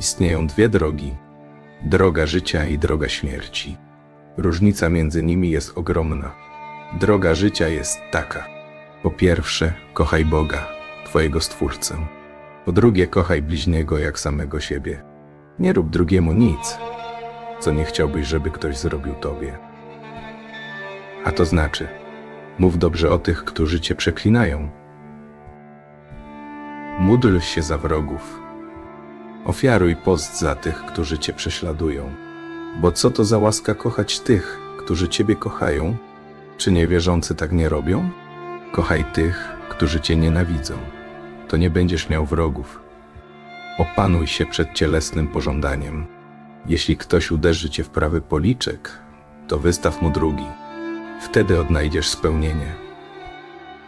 Istnieją dwie drogi: droga życia i droga śmierci. Różnica między nimi jest ogromna. Droga życia jest taka: po pierwsze, kochaj Boga, Twojego Stwórcę. Po drugie, kochaj bliźniego jak samego siebie. Nie rób drugiemu nic, co nie chciałbyś, żeby ktoś zrobił Tobie. A to znaczy, mów dobrze o tych, którzy Cię przeklinają. Módl się za wrogów. Ofiaruj post za tych, którzy Cię prześladują. Bo co to za łaska kochać tych, którzy Ciebie kochają? Czy niewierzący tak nie robią? Kochaj tych, którzy Cię nienawidzą. To nie będziesz miał wrogów. Opanuj się przed cielesnym pożądaniem. Jeśli ktoś uderzy Cię w prawy policzek, to wystaw mu drugi. Wtedy odnajdziesz spełnienie.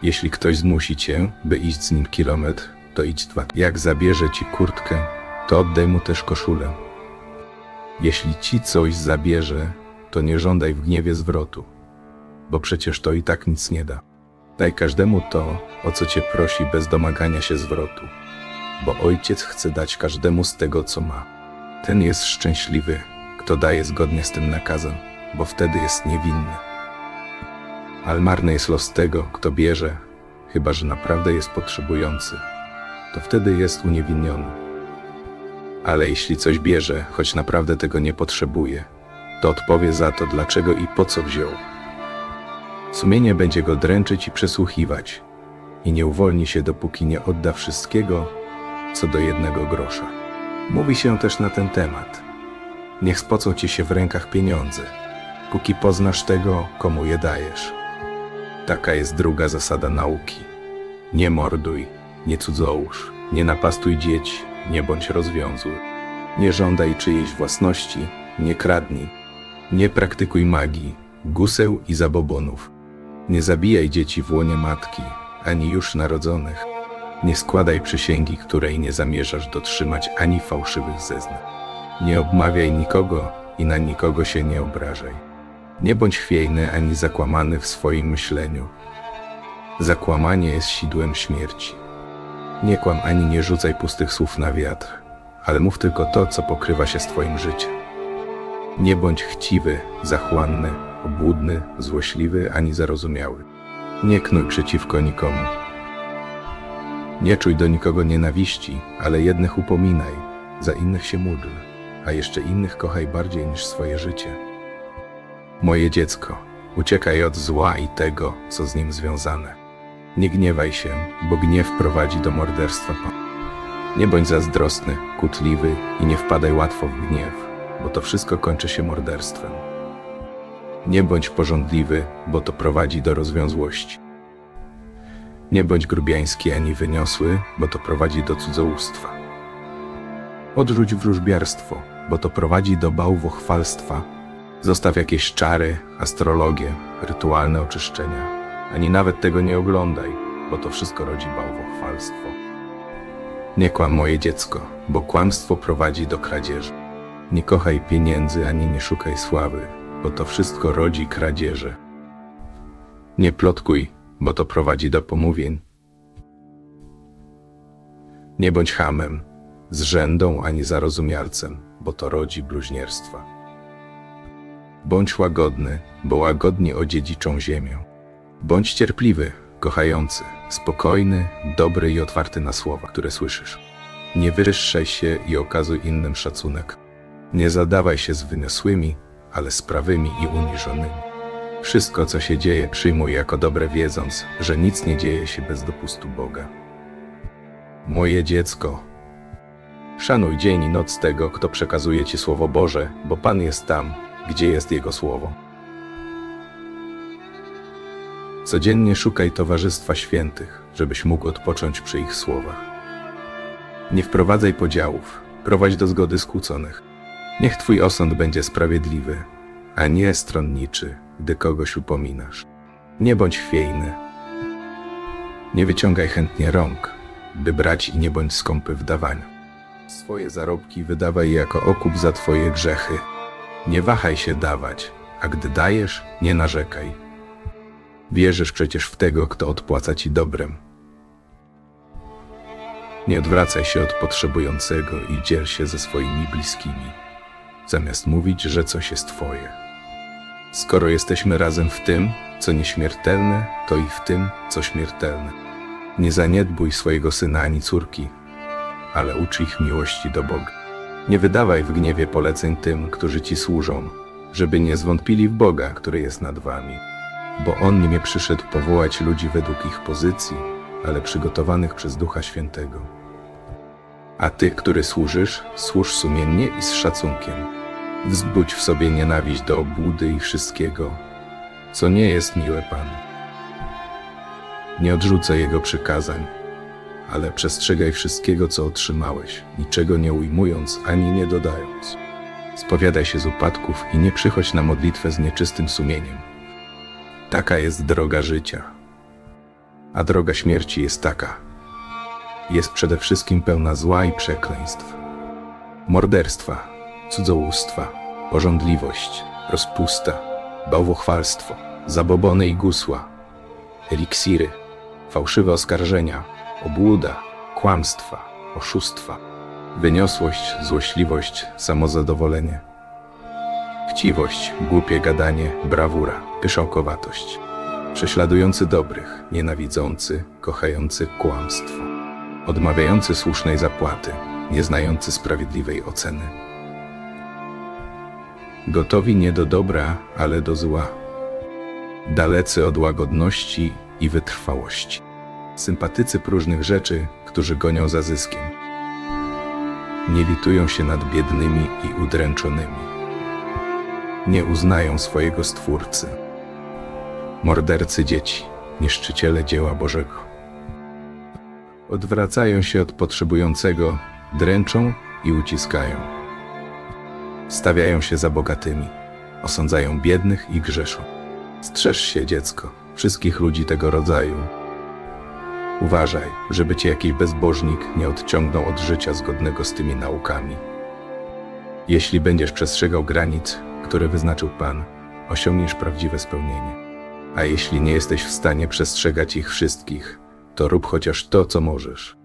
Jeśli ktoś zmusi Cię, by iść z nim kilometr, to idź dwa. Jak zabierze Ci kurtkę, to oddaj mu też koszulę. Jeśli Ci coś zabierze, to nie żądaj w gniewie zwrotu, bo przecież to i tak nic nie da. Daj każdemu to, o co Cię prosi, bez domagania się zwrotu, bo Ojciec chce dać każdemu z tego, co ma. Ten jest szczęśliwy, kto daje zgodnie z tym nakazem, bo wtedy jest niewinny. Ale marny jest los tego, kto bierze, chyba że naprawdę jest potrzebujący, to wtedy jest uniewinniony. Ale jeśli coś bierze, choć naprawdę tego nie potrzebuje, to odpowie za to, dlaczego i po co wziął. Sumienie będzie go dręczyć i przesłuchiwać, i nie uwolni się, dopóki nie odda wszystkiego, co do jednego grosza. Mówi się też na ten temat. Niech spocą ci się w rękach pieniądze, póki poznasz tego, komu je dajesz. Taka jest druga zasada nauki. Nie morduj, nie cudzołóż, nie napastuj dzieci, nie bądź rozwiązły. Nie żądaj czyjejś własności, nie kradnij. Nie praktykuj magii, guseł i zabobonów. Nie zabijaj dzieci w łonie matki, ani już narodzonych. Nie składaj przysięgi, której nie zamierzasz dotrzymać ani fałszywych zeznań. Nie obmawiaj nikogo i na nikogo się nie obrażaj. Nie bądź chwiejny ani zakłamany w swoim myśleniu. Zakłamanie jest sidłem śmierci. Nie kłam ani nie rzucaj pustych słów na wiatr, ale mów tylko to, co pokrywa się z Twoim życiem. Nie bądź chciwy, zachłanny, obłudny, złośliwy ani zarozumiały. Nie knuj przeciwko nikomu. Nie czuj do nikogo nienawiści, ale jednych upominaj, za innych się módl, a jeszcze innych kochaj bardziej niż swoje życie. Moje dziecko, uciekaj od zła i tego, co z nim związane. Nie gniewaj się, bo gniew prowadzi do morderstwa. Nie bądź zazdrosny, kłótliwy i nie wpadaj łatwo w gniew, bo to wszystko kończy się morderstwem. Nie bądź porządliwy, bo to prowadzi do rozwiązłości. Nie bądź grubiański ani wyniosły, bo to prowadzi do cudzołóstwa. Odrzuć wróżbiarstwo, bo to prowadzi do bałwochwalstwa. Zostaw jakieś czary, astrologię, rytualne oczyszczenia. Ani nawet tego nie oglądaj, bo to wszystko rodzi bałwochwalstwo. Nie kłam moje dziecko, bo kłamstwo prowadzi do kradzieży. Nie kochaj pieniędzy ani nie szukaj sławy, bo to wszystko rodzi kradzieże. Nie plotkuj, bo to prowadzi do pomówień. Nie bądź hamem, zrzędą ani zarozumialcem, bo to rodzi bluźnierstwa. Bądź łagodny, bo łagodni odziedziczą ziemię. Bądź cierpliwy, kochający, spokojny, dobry i otwarty na słowa, które słyszysz. Nie wywyższaj się i okazuj innym szacunek. Nie zadawaj się z wyniosłymi, ale z prawymi i uniżonymi. Wszystko, co się dzieje, przyjmuj jako dobre, wiedząc, że nic nie dzieje się bez dopustu Boga. Moje dziecko, szanuj dzień i noc tego, kto przekazuje Ci Słowo Boże, bo Pan jest tam, gdzie jest Jego Słowo. Codziennie szukaj towarzystwa świętych, żebyś mógł odpocząć przy ich słowach. Nie wprowadzaj podziałów, prowadź do zgody skłóconych. Niech Twój osąd będzie sprawiedliwy, a nie stronniczy, gdy kogoś upominasz. Nie bądź chwiejny. Nie wyciągaj chętnie rąk, by brać i nie bądź skąpy w dawaniu. Swoje zarobki wydawaj jako okup za Twoje grzechy. Nie wahaj się dawać, a gdy dajesz, nie narzekaj. Wierzysz przecież w tego, kto odpłaca Ci dobrem. Nie odwracaj się od potrzebującego i dziel się ze swoimi bliskimi, zamiast mówić, że coś jest Twoje. Skoro jesteśmy razem w tym, co nieśmiertelne, to i w tym, co śmiertelne. Nie zaniedbuj swojego syna ani córki, ale ucz ich miłości do Boga. Nie wydawaj w gniewie poleceń tym, którzy ci służą, żeby nie zwątpili w Boga, który jest nad wami. Bo On nie przyszedł powołać ludzi według ich pozycji, ale przygotowanych przez Ducha Świętego. A ty, który służysz, służ sumiennie i z szacunkiem. Wzbudź w sobie nienawiść do obłudy i wszystkiego, co nie jest miłe Panu. Nie odrzucaj Jego przykazań, ale przestrzegaj wszystkiego, co otrzymałeś, niczego nie ujmując ani nie dodając. Spowiadaj się z upadków i nie przychodź na modlitwę z nieczystym sumieniem. Taka jest droga życia. A droga śmierci jest taka. Jest przede wszystkim pełna zła i przekleństw. Morderstwa, cudzołóstwa, pożądliwość, rozpusta, bałwochwalstwo, zabobony i gusła, eliksiry, fałszywe oskarżenia, obłuda, kłamstwa, oszustwa, wyniosłość, złośliwość, samozadowolenie, chciwość, głupie gadanie, brawura, pyszałkowatość, prześladujący dobrych, nienawidzący, kochający kłamstwo, odmawiający słusznej zapłaty, nieznający sprawiedliwej oceny. Gotowi nie do dobra, ale do zła, dalecy od łagodności i wytrwałości sympatycy próżnych rzeczy, którzy gonią za zyskiem. Nie litują się nad biednymi i udręczonymi. Nie uznają swojego Stwórcy. Mordercy dzieci, niszczyciele dzieła Bożego. Odwracają się od potrzebującego, dręczą i uciskają. Stawiają się za bogatymi, osądzają biednych i grzeszą. Strzeż się, dziecko, wszystkich ludzi tego rodzaju, Uważaj, żeby cię jakiś bezbożnik nie odciągnął od życia zgodnego z tymi naukami. Jeśli będziesz przestrzegał granic, które wyznaczył Pan, osiągniesz prawdziwe spełnienie. A jeśli nie jesteś w stanie przestrzegać ich wszystkich, to rób chociaż to, co możesz.